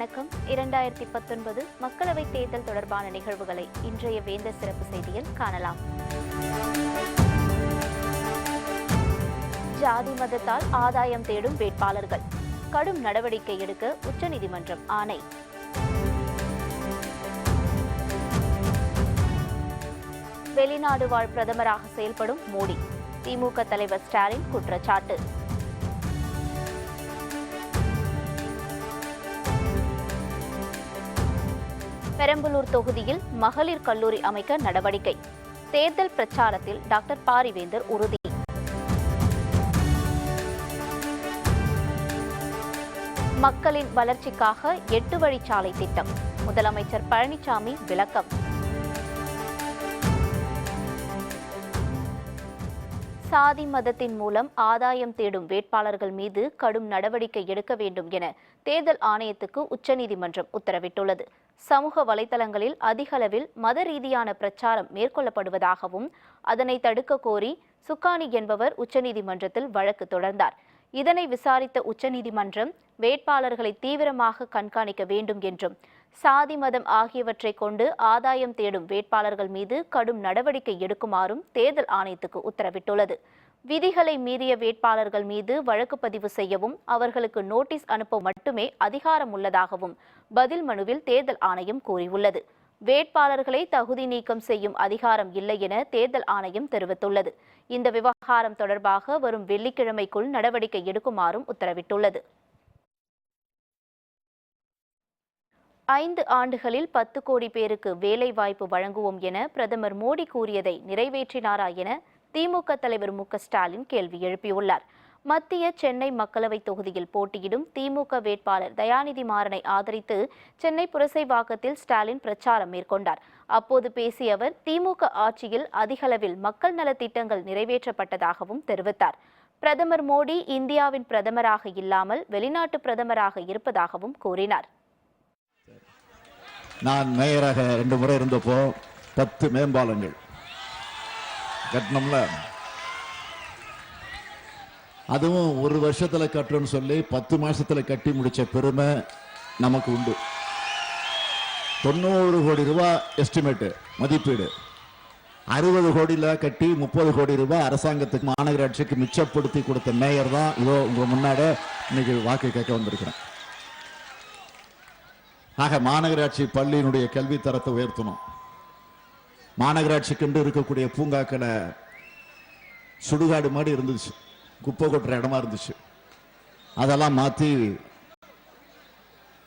வணக்கம். இரண்டாயிரத்தி பத்தொன்பது மக்களவைத் தேர்தல் தொடர்பான நிகழ்வுகளை இன்றைய வேந்த சிறப்பு செய்தியில் காணலாம். ஜாதி மதத்தால் ஆதாயம் தேடும் வேட்பாளர்கள். கடும் நடவடிக்கை எடுக்க உச்சநீதிமன்றம் ஆணை. வெளிநாடு வாழ் பிரதமராக செயல்படும் மோடி. திமுக தலைவர் ஸ்டாலின் குற்றச்சாட்டு. பெரம்பலூர் தொகுதியில் மகளிர் கல்லூரி அமைக்க நடவடிக்கை. தேர்தல் பிரச்சாரத்தில் டாக்டர் பாரிவேந்தர் உறுதி. மக்களின் வளர்ச்சிக்காக எட்டு வழிச்சாலை திட்டம். முதலமைச்சர் பழனிசாமி விளக்கம். சாதி மதத்தின் மூலம் ஆதாயம் தேடும் வேட்பாளர்கள் மீது கடும் நடவடிக்கை எடுக்க வேண்டும் என தேர்தல் ஆணையத்துக்கு உச்சநீதிமன்றம் உத்தரவிட்டுள்ளது. சமூக வலைதளங்களில் அதிகளவில் மத ரீதியான பிரச்சாரம் மேற்கொள்ளப்படுவதாகவும் அதனை தடுக்க கோரி சுக்கானி என்பவர் உச்சநீதிமன்றத்தில் வழக்கு தொடர்ந்தார். இதனை விசாரித்த உச்சநீதிமன்றம் வேட்பாளர்களை தீவிரமாக கண்காணிக்க வேண்டும் என்றும் சாதி மதம் ஆகியவற்றை கொண்டு ஆதாயம் தேடும் வேட்பாளர்கள் மீது கடும் நடவடிக்கை எடுக்குமாறும் தேர்தல் ஆணையத்துக்கு உத்தரவிட்டுள்ளது. விதிகளை மீறிய வேட்பாளர்கள் மீது வழக்கு பதிவு செய்யவும் அவர்களுக்கு நோட்டீஸ் அனுப்ப மட்டுமே அதிகாரம் உள்ளதாகவும் பதில் மனுவில் தேர்தல் ஆணையம் கூறியுள்ளது. வேட்பாளர்களை தகுதி நீக்கம் செய்யும் அதிகாரம் இல்லை என தேர்தல் ஆணையம் தெரிவித்துள்ளது. இந்த விவகாரம் தொடர்பாக வரும் வெள்ளிக்கிழமைக்குள் நடவடிக்கை எடுக்குமாறும் உத்தரவிட்டுள்ளது. ஐந்து ஆண்டுகளில் பத்து கோடி பேருக்கு வேலை வாய்ப்பு வழங்குவோம் என பிரதமர் மோடி கூறியதை நிறைவேற்றினாரா என திமுக தலைவர் மு ஸ்டாலின் கேள்வி எழுப்பியுள்ளார். மத்திய சென்னை மக்களவைத் தொகுதியில் போட்டியிடும் திமுக வேட்பாளர் தயாநிதி மாறனை ஆதரித்து சென்னை புரசைவாக்கத்தில் ஸ்டாலின் பிரச்சாரம் மேற்கொண்டார். அப்போது பேசிய அவர் திமுக ஆட்சியில் அதிகளவில் மக்கள் நலத்திட்டங்கள் நிறைவேற்றப்பட்டதாகவும் தெரிவித்தார். பிரதமர் மோடி இந்தியாவின் பிரதமராக இல்லாமல் வெளிநாட்டு பிரதமராக இருப்பதாகவும் கூறினார். நான் மேயராக ரெண்டு முறை இருந்தப்போ பத்து மேம்பாலங்கள் கட்டணம்ல. அதுவும் ஒரு வருஷத்துல கட்டுறோம்னு சொல்லி பத்து மாசத்துல கட்டி முடிச்ச பெருமை நமக்கு உண்டு. தொண்ணூறு கோடி ரூபாய் எஸ்டிமேட்டு மதிப்பீடு. அறுபது கோடியில கட்டி முப்பது கோடி ரூபாய் அரசாங்கத்துக்கு மாநகராட்சிக்கு மிச்சப்படுத்தி கொடுத்த மேயர் தான் இதோ உங்க முன்னாடி இன்னைக்கு வாக்கு கேட்க வந்திருக்கிறேன். ஆக மாநகராட்சி பள்ளியினுடைய கல்வி தரத்தை உயர்த்தணும். மாநகராட்சிக்கென்று இருக்கக்கூடிய பூங்காக்களை சுடுகாடு மாதிரி இருந்துச்சு. குப்பை கொட்டுற இடமா இருந்துச்சு. அதெல்லாம் மாற்றி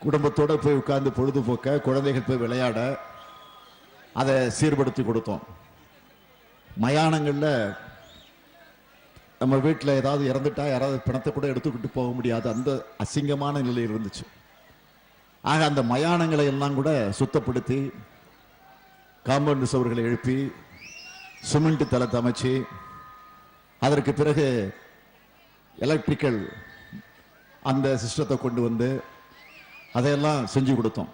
குடும்பத்தோடு போய் உட்கார்ந்து பொழுதுபோக்க குழந்தைகள் போய் விளையாட அதை சீர்படுத்தி கொடுத்தோம். மயானங்களில் நம்ம வீட்டில் ஏதாவது இறந்துட்டா யாராவது பிணத்தை கூட எடுத்துக்கிட்டு போக முடியாது. அந்த அசிங்கமான நிலை இருந்துச்சு. ஆக அந்த மயானங்களை எல்லாம் கூட சுத்தப்படுத்தி காம்பவுண்ட் சுவர்களை எழுப்பி சிமெண்ட் தளத்தை அமைச்சு அதற்கு பிறகு எலக்ட்ரிக்கல் அந்த சிஸ்டத்தை கொண்டு வந்து அதையெல்லாம் செஞ்சு கொடுத்தோம்.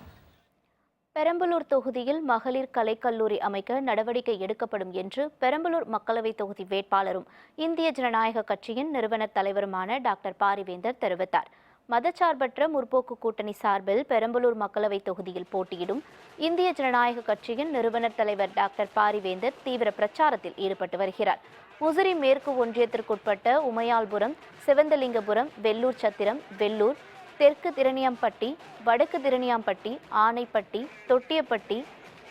பெரம்பலூர் தொகுதியில் மகளிர் கலைக்கல்லூரி அமைக்க நடவடிக்கை எடுக்கப்படும் என்று பெரம்பலூர் மக்களவை தொகுதி வேட்பாளரும் இந்திய ஜனநாயக கட்சியின் நிறுவனர் தலைவருமான டாக்டர் பாரிவேந்தர் தெரிவித்தார். மதச்சார்பற்ற முற்போக்கு கூட்டணி சார்பில் பெரம்பலூர் மக்களவை தொகுதியில் போட்டியிடும் இந்திய ஜனநாயக கட்சியின் நிறுவனர் தலைவர் டாக்டர் பாரிவேந்தர் தீவிர பிரச்சாரத்தில் ஈடுபட்டு வருகிறார். முசிறி மேற்கு ஒன்றியத்திற்குட்பட்ட உமையால்புரம் சிவந்தலிங்கபுரம் வெள்ளூர் சத்திரம் வெள்ளூர் தெற்கு திரணியாம்பட்டி வடக்கு திருணியாம்பட்டி ஆனைப்பட்டி தொட்டியப்பட்டி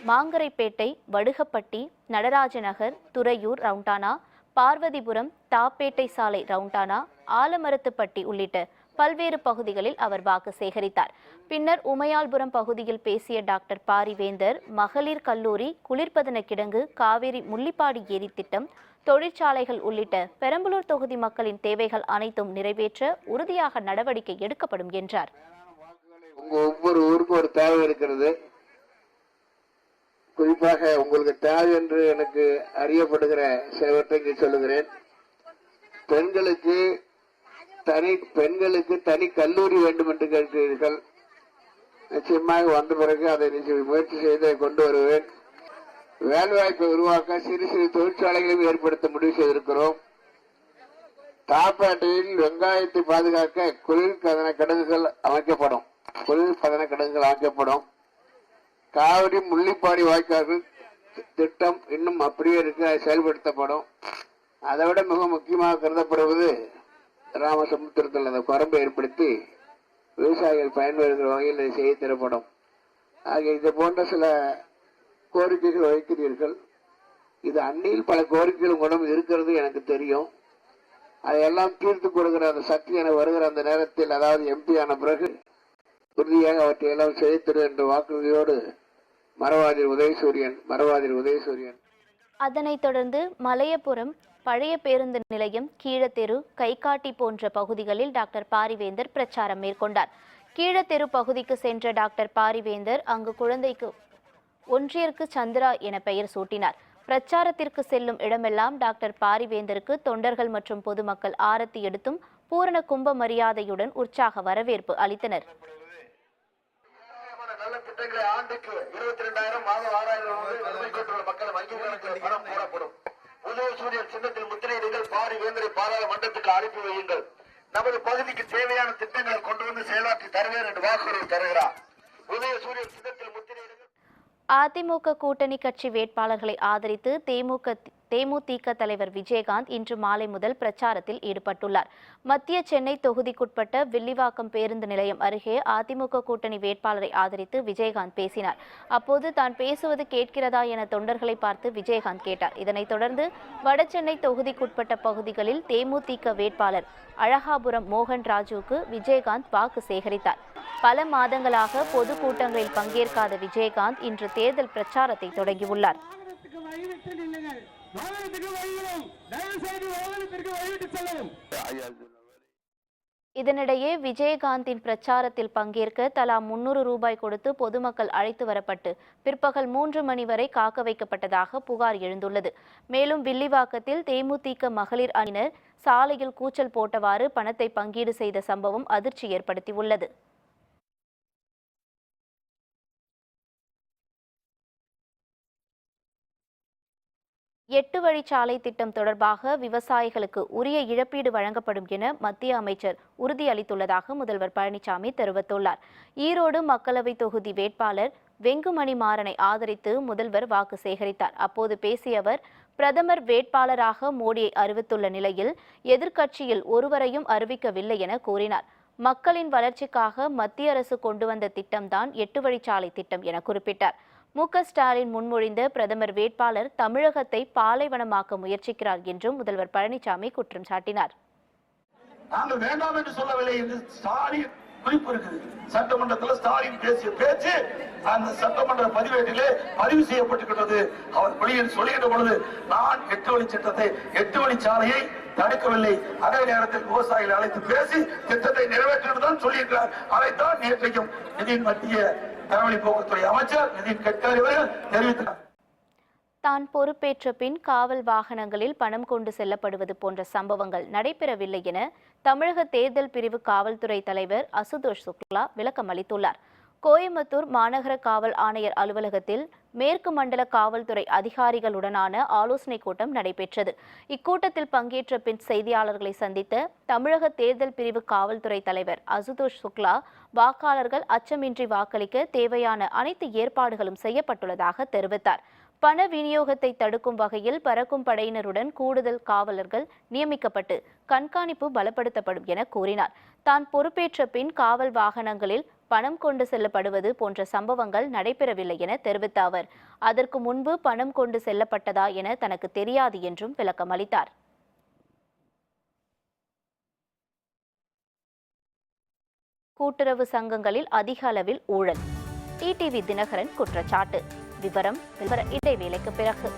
மாங்கரைப்பேட்டை வடுகப்பட்டி நடராஜநகர் துறையூர் ரவுண்டானா பார்வதிபுரம் தாப்பேட்டை சாலை ரவுண்டானா ஆலமரத்துப்பட்டி உள்ளிட்ட பல்வேறு பகுதிகளில் அவர் வாக்கு சேகரித்தார். பின்னர் உமையால்புரம் பகுதியில் பேசிய டாக்டர் பாரிவேந்தர் மகளிர் கல்லூரி குளிர்பதன கிடங்கு காவேரி முள்ளிப்பாடி ஏரி திட்டம் தொழிற்சாலைகள் உள்ளிட்ட பெரம்பலூர் தொகுதி மக்களின் தேவைகள் அனைத்தும் நிறைவேற்ற உறுதியாக நடவடிக்கை எடுக்கப்படும் என்றார். உங்க ஒவ்வொரு ஊருக்கும் ஒரு தேவை இருக்கிறது. குறிப்பாக உங்களுக்கு தேவை என்று எனக்கு அறியப்படுகிற சிலவற்றை சொல்லுகிறேன். பெண்களுக்கு தனி பெண்களுக்கு தனி கல்லூரி வேண்டும் என்று கேட்கிறீர்கள். நிச்சயமாக வந்த பிறகு அதை நிச்சயம் முயற்சி செய்து கொண்டு வருவேன். வேலைவாய்ப்பை உருவாக்க சிறு சிறு தொழிற்சாலைகளையும் ஏற்படுத்த முடிவு செய்திருக்கிறோம். தாப்பாட்டையில் வெங்காயத்தை பாதுகாக்க குளிர் கதன கிடங்குகள் அமைக்கப்படும். குளிர்பதன கிடங்குகள் அமைக்கப்படும். காவிரி முள்ளிப்பாடி வாய்க்கால்கள் திட்டம் இன்னும் அப்படியே இருக்கு அது செயல்படுத்தப்படும். அதை விட மிக முக்கியமாக கருதப்படுவது ராமசமுத்திரத்தில் அந்த குரம்பை ஏற்படுத்தி விவசாயிகள் பயன்பெறுகிற வகையில் இதை செய்ய தரப்படும். ஆக இது போன்ற சில கோரிக்கைகள் வைக்கிறீர்கள். இது அன்னியில் பல கோரிக்கைகள் குணம் இருக்கிறது எனக்கு தெரியும். அதையெல்லாம் தீர்த்து கொடுக்கிற அந்த சக்தி என வருகிற அந்த நேரத்தில் அதாவது எம்பி ஆன பிறகு உறுதியாக அவற்றை எல்லாம் செய்திரு என்ற வாக்குறுதியோடு மரவாதிர் உதயசூரியன் மரவாதிர் உதயசூரியன். அதனைத் தொடர்ந்து மலையபுரம் பழைய பேருந்து நிலையம் கீழத்தெரு கைகாட்டி போன்ற பகுதிகளில் டாக்டர் பாரிவேந்தர் பிரச்சாரம் மேற்கொண்டார். கீழத்தெரு பகுதிக்கு சென்ற டாக்டர் பாரிவேந்தர் அங்கு குழந்தைக்கு ஒன்றியருக்கு சந்திரா என பெயர் சூட்டினார். பிரச்சாரத்திற்கு செல்லும் இடமெல்லாம் டாக்டர் பாரிவேந்தருக்கு தொண்டர்கள் மற்றும் பொதுமக்கள் ஆரத்தி எடுத்தும் பூரண கும்ப மரியாதையுடன் உற்சாக வரவேற்பு அளித்தனர். திட்டங்களை ஆண்டுக்கு இருபத்தி ரெண்டாயிரம் மாதம் ஆறாயிரம் மக்கள் வங்கி கணக்கு பணம். சூரியன் சின்னத்தில் முத்திரையிடுங்கள். பாரி வேந்தரை பாராளுமன்றத்துக்கு அனுப்பி வையுங்கள். நமது பகுதிக்கு தேவையான திட்டங்களை கொண்டு வந்து செயலாற்றி தருவேன் என்று வாக்குறுதி தருகிறார். உதய சூரியன் சின்னத்தில் முத்திரையிடுங்கள். அதிமுக கூட்டணி கட்சி வேட்பாளர்களை ஆதரித்து தேமுக தேமுதிக தலைவர் விஜயகாந்த் இன்று மாலை முதல் பிரச்சாரத்தில் ஈடுபட்டுள்ளார். மத்திய சென்னை தொகுதிக்குட்பட்ட வில்லிவாக்கம் பேருந்து நிலையம் அருகே அதிமுக கூட்டணி வேட்பாளரை ஆதரித்து விஜயகாந்த் பேசினார். அப்போது தான் பேசுவது கேட்கிறதா என தொண்டர்களை பார்த்து விஜயகாந்த் கேட்டார். இதனைத் தொடர்ந்து வடசென்னை தொகுதிக்குட்பட்ட பகுதிகளில் தேமுதிக வேட்பாளர் அழகாபுரம் மோகன் ராஜுவுக்கு விஜயகாந்த் வாக்கு சேகரித்தார். பல மாதங்களாக பொதுக்கூட்டங்களில் பங்கேற்காத விஜயகாந்த் இன்று தேர்தல் பிரச்சாரத்தை தொடங்கியுள்ளார். இதனிடையே விஜயகாந்தின் பிரச்சாரத்தில் பங்கேற்க தலா முன்னூறு ரூபாய் கொடுத்து பொதுமக்கள் அழைத்து வரப்பட்டு பிற்பகல் மூன்று மணி வரை காக்க வைக்கப்பட்டதாக புகார் எழுந்துள்ளது. மேலும் வில்லிவாக்கத்தில் தேமுதிக மகளிர் அணியினர் சாலையில் கூச்சல் போட்டவாறு பணத்தை பங்கீடு செய்த சம்பவம் அதிர்ச்சி ஏற்படுத்தியுள்ளது. எட்டு வழிச்சாலை திட்டம் தொடர்பாக விவசாயிகளுக்கு உரிய இழப்பீடு வழங்கப்படும் என மத்திய அமைச்சர் உறுதியளித்துள்ளதாக முதல்வர் பழனிசாமி தெரிவித்துள்ளார். ஈரோடு மக்களவை தொகுதி வேட்பாளர் வெங்குமணி மாறனை ஆதரித்து முதல்வர் வாக்கு சேகரித்தார். அப்போது பேசிய அவர் பிரதமர் வேட்பாளராக மோடியை அறிவித்துள்ள நிலையில் எதிர்க்கட்சியில் ஒருவரையும் அறிவிக்கவில்லை என கூறினார். மக்களின் வளர்ச்சிக்காக மத்திய அரசு கொண்டு வந்த திட்டம்தான் எட்டு வழிச்சாலை திட்டம் என குறிப்பிட்டார். மு ஸ்டாலின் முன்மொழிந்த பிரதமர் வேட்பாளர் தமிழகத்தை பாலைவனமாக்க முயற்சிக்கிறார் என்றும் முதல்வர் பழனிசாமி குற்றம் சாட்டினார். நாங்கள் வேண்டாம் என்று சொல்லவில்லை என்று ஸ்டாலின் குறிப்பு இருக்குது. சட்டமன்றத்தில் ஸ்டாலின் பேசிய பேச்சு அந்த சட்டமன்ற பதிவேட்டிலே பதிவு செய்யப்பட்டுகின்றது அவர் வெளியில் சொல்லுகின்ற பொழுது நான் எட்டு வழி சட்டத்தை எட்டு வழி சாலையை தடுக்கவில்லை. அதே நேரத்தில் விவசாயிகளை அழைத்து பேசி திட்டத்தை நிறைவேற்றிட்டு சொல்லியிருக்கிறார். அதைத்தான் நேற்றைக்கும் நிதியின் மத்திய தரவழி போக்குவரத்துறை அமைச்சர் நிதின் கட்கரி அவர்கள் தெரிவித்தார். தான் பொறுப்பேற்ற பின் காவல் வாகனங்களில் பணம் கொண்டு செல்லப்படுவது போன்ற சம்பவங்கள் நடைபெறவில்லை என தமிழக தேர்தல் பிரிவு காவல்துறை தலைவர் அசுதோஷ் சுக்லா விளக்கம் அளித்துள்ளார் கோயம்புத்தூர் மாநகர காவல் ஆணையர் அலுவலகத்தில் மேற்கு மண்டல காவல்துறை அதிகாரிகளுடனான ஆலோசனைக் கூட்டம் நடைபெற்றது. இக்கூட்டத்தில் பங்கேற்ற பின் செய்தியாளர்களை சந்தித்த தமிழக தேர்தல் பிரிவு காவல்துறை தலைவர் அசுதோஷ் சுக்லா வாக்காளர்கள் அச்சமின்றி வாக்களிக்க தேவையான அனைத்து ஏற்பாடுகளும் செய்யப்பட்டுள்ளதாக தெரிவித்தார். பண விநியோகத்தை தடுக்கும் வகையில் பறக்கும் படையினருடன் கூடுதல் காவலர்கள் நியமிக்கப்பட்டு கண்காணிப்பு பலப்படுத்தப்படும் என கூறினார். தான் பொறுப்பேற்ற பின் காவல் வாகனங்களில் பணம் கொண்டு செல்லப்படுவது போன்ற சம்பவங்கள் நடைபெறவில்லை என தெரிவித்த அவர். அதற்கு முன்பு பணம் கொண்டு செல்லப்பட்டதா என தனக்கு தெரியாது என்றும் விளக்கம் அளித்தார். கூட்டுறவு சங்கங்களில் அதிக அளவில் ஊழல். டிடிவி தினகரன் குற்றச்சாட்டு. விவரம் இடைவேளைக்கு பிறகு.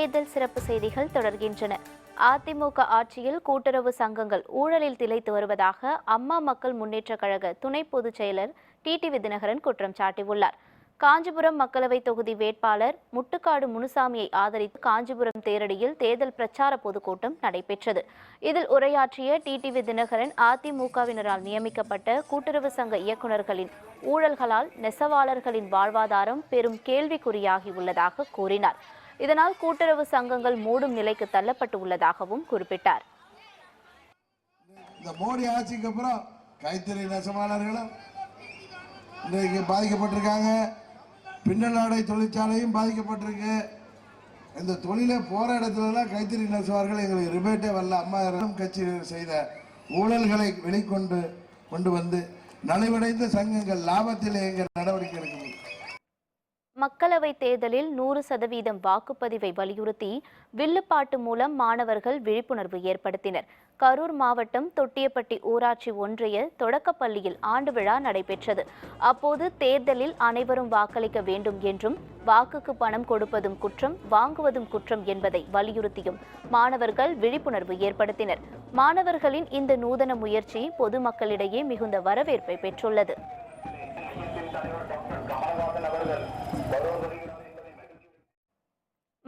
தேர்தல் சிறப்பு செய்திகள் தொடர்கின்றன. அதிமுக ஆட்சியில் கூட்டுறவு சங்கங்கள் ஊழலில் திளைத்து வருவதாக அம்மா மக்கள் முன்னேற்றக் கழக துணை பொதுச் செயலர் டிடிவி தினகரன் குற்றம் சாட்டியுள்ளார். காஞ்சிபுரம் மக்களவை தொகுதி வேட்பாளர் முட்டுக்காடு முனுசாமியை ஆதரித்து காஞ்சிபுரம் தேரடியில் தேர்தல் பிரச்சார பொதுக்கூட்டம் நடைபெற்றது. இதில் உரையாற்றிய டிடிவி தினகரன் அதிமுகவினரால் நியமிக்கப்பட்ட கூட்டுறவு சங்க இயக்குநர்களின் ஊழல்களால் நெசவாளர்களின் வாழ்வாதாரம் பெரும் கேள்விக்குறியாகி உள்ளதாக கூறினார். இதனால் கூட்டுறவு சங்கங்கள் மூடும் நிலைக்கு தள்ளப்பட்டு உள்ளதாகவும் குறிப்பிட்டார். இந்த மோடி ஆட்சிக்கு அப்புறம் கைத்தறி நெசவாளர்களும் இன்றைக்கு பாதிக்கப்பட்டிருக்காங்க. பின்னலாடை தொழிற்சாலையும் பாதிக்கப்பட்டிருக்கு. இந்த தொழிலை போற இடத்துலலாம் கைத்தறி நெசவார்கள் எங்களுக்கு ரிபேட்டே வரல. அம்மா கட்சி செய்த ஊழல்களை வெளிக்கொண்டு கொண்டு வந்து நலிவடைந்த சங்கங்கள் லாபத்தில் எங்கள் நடவடிக்கை எடுக்க மக்களவைத் தேர்தலில் நூறு சதவீதம் வாக்குப்பதிவை வலியுறுத்தி வில்லுப்பாட்டு மூலம் மாணவர்கள் விழிப்புணர்வு ஏற்படுத்தினர். கரூர் மாவட்டம் தொட்டியப்பட்டி ஊராட்சி ஒன்றிய தொடக்கப்பள்ளியில் ஆண்டு விழா நடைபெற்றது. அப்போது தேர்தலில் அனைவரும் வாக்களிக்க வேண்டும் என்றும் வாக்குக்கு பணம் கொடுப்பதும் குற்றம் வாங்குவதும் குற்றம் என்பதை வலியுறுத்தியும் மாணவர்கள் விழிப்புணர்வு ஏற்படுத்தினர். மாணவர்களின் இந்த நூதன முயற்சி பொதுமக்களிடையே மிகுந்த வரவேற்பை பெற்றுள்ளது.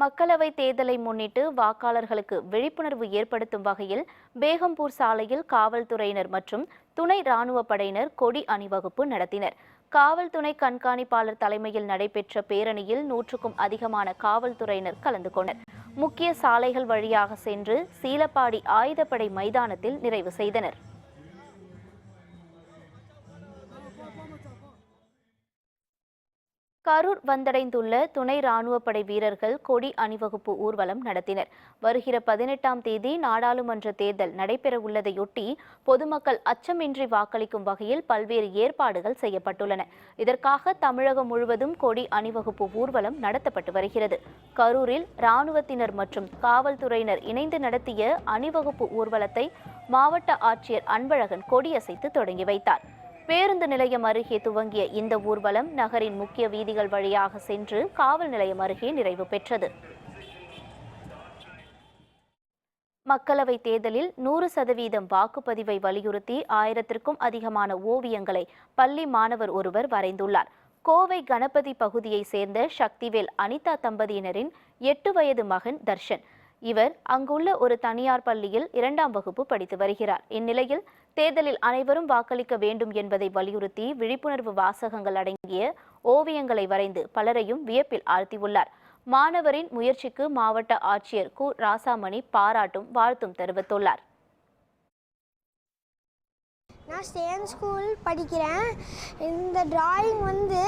மக்களவை தேர்தலை முன்னிட்டு வாக்காளர்களுக்கு விழிப்புணர்வு ஏற்படுத்தும் வகையில் பேகம்பூர் சாலையில் காவல்துறையினர் மற்றும் துணை ராணுவ படையினர் கொடி அணிவகுப்பு நடத்தினர். காவல்துறை கண்காணிப்பாளர் தலைமையில் நடைபெற்ற பேரணியில் நூற்றுக்கும் அதிகமான காவல்துறையினர் கலந்து கொண்டனர். முக்கிய சாலைகள் வழியாக சென்று சீலப்பாடி ஆயுதப்படை மைதானத்தில் நிறைவு செய்தனர். கரூர் வந்தடைந்துள்ள துணை ராணுவப்படை வீரர்கள் கொடி அணிவகுப்பு ஊர்வலம் நடத்தினர். வருகிற பதினெட்டாம் தேதி நாடாளுமன்ற தேர்தல் நடைபெறவுள்ளதையொட்டி பொதுமக்கள் அச்சமின்றி வாக்களிக்கும் வகையில் பல்வேறு ஏற்பாடுகள் செய்யப்பட்டுள்ளன. இதற்காக தமிழகம் முழுவதும் கொடி அணிவகுப்பு ஊர்வலம் நடத்தப்பட்டு வருகிறது. கரூரில் ராணுவத்தினர் மற்றும் காவல்துறையினர் இணைந்து நடத்திய அணிவகுப்பு ஊர்வலத்தை மாவட்ட ஆட்சியர் அன்பழகன் கொடியசைத்து தொடங்கி வைத்தார். பேருந்து நிலையம் அருகே துவங்கிய இந்த ஊர்வலம் நகரின் முக்கிய வீதிகள் வழியாக சென்று காவல் நிலையம் அருகே நிறைவு பெற்றது. மக்களவை தேர்தலில் நூறு சதவீதம் வாக்குப்பதிவை வலியுறுத்தி ஆயிரத்திற்கும் அதிகமான ஓவியங்களை பள்ளி மாணவர் ஒருவர் வரைந்துள்ளார். கோவை கணபதி பகுதியைச் சேர்ந்த சக்திவேல் அனிதா தம்பதியினரின் எட்டு வயது மகன் தர்ஷன். இவர் அங்குள்ள ஒரு தனியார் பள்ளியில் இரண்டாம் வகுப்பு படித்து வருகிறார். இந்நிலையில் தேர்தலில் அனைவரும் வாக்களிக்க வேண்டும் என்பதை வலியுறுத்தி விழிப்புணர்வு வாசகங்கள் அடங்கிய ஓவியங்களை வரைந்து பலரையும் வியப்பில் ஆழ்த்தியுள்ளார். மாணவரின் முயற்சிக்கு மாவட்ட ஆட்சியர் கு. ராசாமணி பாராட்டும் வாழ்த்தும் தெரிவித்துள்ளார். நான் ஸ்டேன் ஸ்கூல் படிக்கிறேன். இந்த டிராயிங் வந்து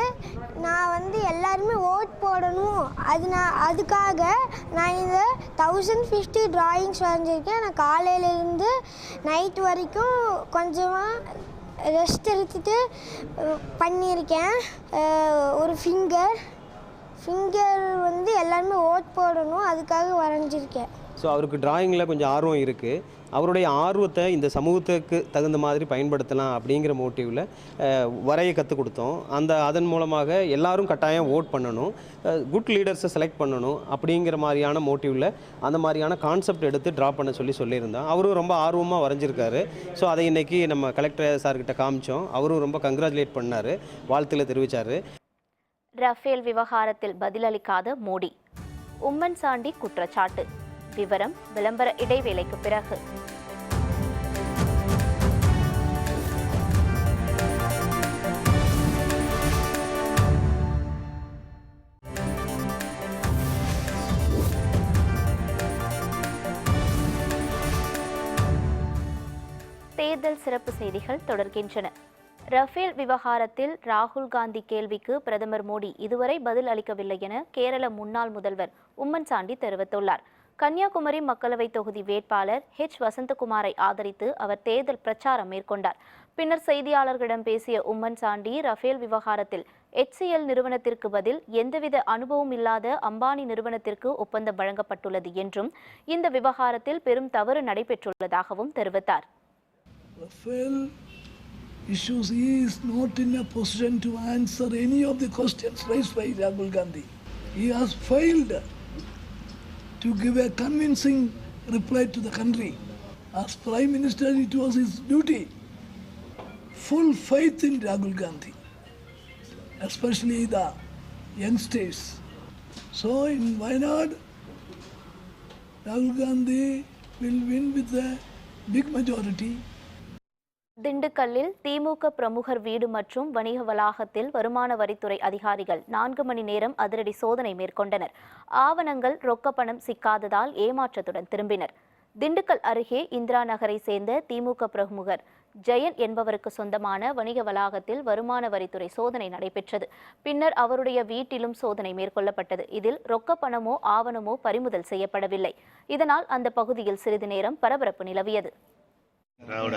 நான் வந்து எல்லாருமே ஓட் போடணும். அது நான் அதுக்காக நான் இந்த தௌசண்ட் ஃபிஃப்டி டிராயிங்ஸ் வரைஞ்சிருக்கேன் நான் காலையிலேருந்து நைட் வரைக்கும் கொஞ்சமாக ரெஸ்ட் எடுத்துட்டு பண்ணியிருக்கேன். ஒரு ஃபிங்கர் ஃபிங்கர் வந்து எல்லாருமே ஓட் போடணும். அதுக்காக வரைஞ்சிருக்கேன். ஸோ அவருக்கு டிராயிங்கில் கொஞ்சம் ஆர்வம் இருக்குது அவருடைய ஆர்வத்தை இந்த சமூகத்துக்கு தகுந்த மாதிரி பயன்படுத்தலாம் அப்படிங்கிற மோட்டிவில் வரைய கற்றுக் கொடுத்தோம். அந்த அதன் மூலமாக எல்லாரும் கட்டாயம் ஓட் பண்ணணும். குட் லீடர்ஸை செலக்ட் பண்ணணும் அப்படிங்கிற மாதிரியான மோட்டிவில் அந்த மாதிரியான கான்செப்ட் எடுத்து ட்ரா பண்ண சொல்லி சொல்லியிருந்தோம் அவரும் ரொம்ப ஆர்வமாக வரைஞ்சிருக்காரு. ஸோ அதை இன்றைக்கி நம்ம கலெக்டர் சார்கிட்ட காமிச்சோம். அவரும் ரொம்ப கங்க்ராச்சுலேட் பண்ணார். வாழ்த்துல தெரிவித்தார் ரஃபேல் விவகாரத்தில் பதிலளிக்காத மோடி. உம்மன் சாண்டி குற்றச்சாட்டு. விவரம் விளம்பர இடைவேளைக்கு பிறகு. தேர்தல் சிறப்பு செய்திகள் தொடர்கின்றன. ரஃபேல் விவகாரத்தில் ராகுல் காந்தி கேள்விக்கு பிரதமர் மோடி இதுவரை பதில் அளிக்கவில்லை என கேரள முன்னாள் முதல்வர் உம்மன் சாண்டி தெரிவித்துள்ளார். கன்னியாகுமரி மக்களவை தொகுதி வேட்பாளர் ஹெச் வசந்தகுமாரை ஆதரித்து அவர் தேர்தல் பிரச்சாரம் மேற்கொண்டார். பின்னர் செய்தியாளர்களிடம் பேசிய உம்மன் சாண்டி ரஃபேல் விவகாரத்தில் எச்சிஎல் நிறுவனத்திற்கு பதில் எந்தவித அனுபவம் இல்லாத அம்பானி நிறுவனத்திற்கு ஒப்பந்தம் வழங்கப்பட்டுள்ளது என்றும் இந்த விவகாரத்தில் பெரும் தவறு நடைபெற்றுள்ளதாகவும் தெரிவித்தார். issues he is not in a position to answer any of the questions raised by Rahul Gandhi. He has failed to give a convincing reply to the country. As Prime Minister, it was his duty. Full faith in Rahul Gandhi, especially the youngsters. So in Wayanad, Rahul Gandhi will win with a big majority. திண்டுக்கல்லில் திமுக பிரமுகர் வீடு மற்றும் வணிக வளாகத்தில் வருமான வரித்துறை அதிகாரிகள் நான்கு மணி நேரம் அதிரடி சோதனை மேற்கொண்டனர். ஆவணங்கள் ரொக்க பணம் சிக்காததால் ஏமாற்றத்துடன் திரும்பினர். திண்டுக்கல் அருகே இந்திரா நகரை சேர்ந்த திமுக பிரமுகர் ஜெயன் என்பவருக்கு சொந்தமான வணிக வளாகத்தில் வருமான வரித்துறை சோதனை நடைபெற்றது. பின்னர் அவருடைய வீட்டிலும் சோதனை மேற்கொள்ளப்பட்டது. இதில் ரொக்க பணமோ ஆவணமோ பறிமுதல் செய்யப்படவில்லை. இதனால் அந்த பகுதியில் சிறிது நேரம் பரபரப்பு நிலவியது. திராவிட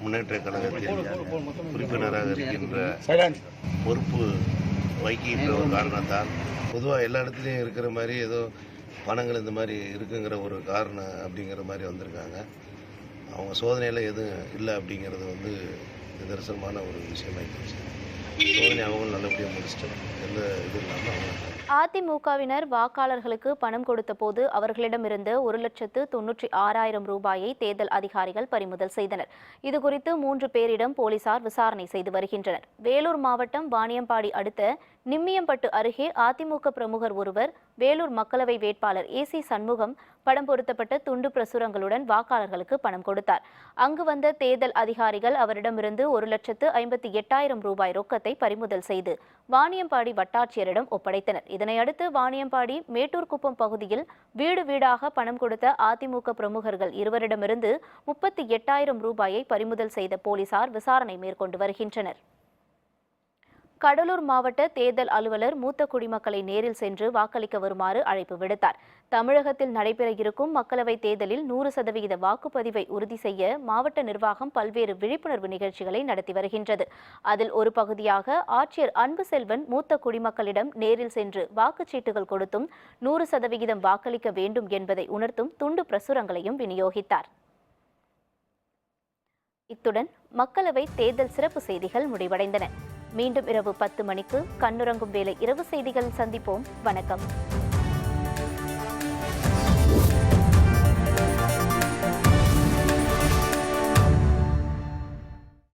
முன்னேற்ற கழகத்தில் உறுப்பினராக இருக்கின்ற பொறுப்பு வகிக்கின்ற ஒரு காரணத்தால் பொதுவாக எல்லா இடத்துலையும் இருக்கிற மாதிரி ஏதோ பணங்கள் இந்த மாதிரி இருக்குங்கிற ஒரு காரணம் அப்படிங்கிற மாதிரி வந்திருக்காங்க. அவங்க சோதனையில் எதுவும் இல்லை அப்படிங்கிறது வந்து நிதர்சனமான ஒரு விஷயமாயிடுச்சு சோதனை அவங்களும் நல்லபடியாக முடிச்சிட்டு எந்த இது இல்லாமல் அவங்க அதிமுகவினர் வாக்காளர்களுக்கு பணம் கொடுத்தபோது அவர்களிடமிருந்து ஒரு லட்சத்து தொன்னூற்றி ஆறாயிரம் ரூபாயை தேர்தல் அதிகாரிகள் பறிமுதல் செய்தனர். இதுகுறித்து மூன்று பேரிடம் போலீசார் விசாரணை செய்து வருகின்றனர். வேலூர் மாவட்டம் வாணியம்பாடி அடுத்த நிம்மியம்பட்டு அருகே அதிமுக பிரமுகர் ஒருவர் வேலூர் மக்களவை வேட்பாளர் ஏசி சண்முகம் படம் பொருத்தப்பட்ட துண்டு பிரசுரங்களுடன் வாக்காளர்களுக்கு பணம் கொடுத்தார். அங்கு வந்த தேர்தல் அதிகாரிகள் அவரிடமிருந்து ஒரு லட்சத்து ஐம்பத்தி எட்டாயிரம் ரூபாய் ரொக்கத்தை பறிமுதல் செய்து வாணியம்பாடி வட்டாட்சியரிடம் ஒப்படைத்தனர். இதனையடுத்து வாணியம்பாடி மேட்டூர்குப்பம் பகுதியில் வீடு வீடாக பணம் கொடுத்த அதிமுக பிரமுகர்கள் இருவரிடமிருந்து முப்பத்தி எட்டாயிரம் ரூபாயை பறிமுதல் செய்த போலீசார் விசாரணை மேற்கொண்டு வருகின்றனர். கடலூர் மாவட்ட தேர்தல் அலுவலர் மூத்த குடிமக்களை நேரில் சென்று வாக்களிக்க வருமாறு அழைப்பு விடுத்தார். தமிழகத்தில் நடைபெற இருக்கும் மக்களவைத் தேர்தலில் நூறு சதவிகித வாக்குப்பதிவை உறுதி செய்ய மாவட்ட நிர்வாகம் பல்வேறு விழிப்புணர்வு நிகழ்ச்சிகளை நடத்தி வருகின்றது. அதில் ஒரு பகுதியாக ஆட்சியர் அன்பு செல்வன் மூத்த குடிமக்களிடம் நேரில் சென்று வாக்குச்சீட்டுகள் கொடுத்தும் நூறு சதவிகிதம் வாக்களிக்க வேண்டும் என்பதை உணர்த்தும் துண்டு பிரசுரங்களையும் விநியோகித்தார். இத்துடன் மக்களவை தேர்தல் சிறப்பு செய்திகள் முடிவடைந்தன. மீண்டும் இரவு பத்து மணிக்கு கண்ணுறங்கும் வேலை இரவு செய்திகள் சந்திப்போம். வணக்கம்.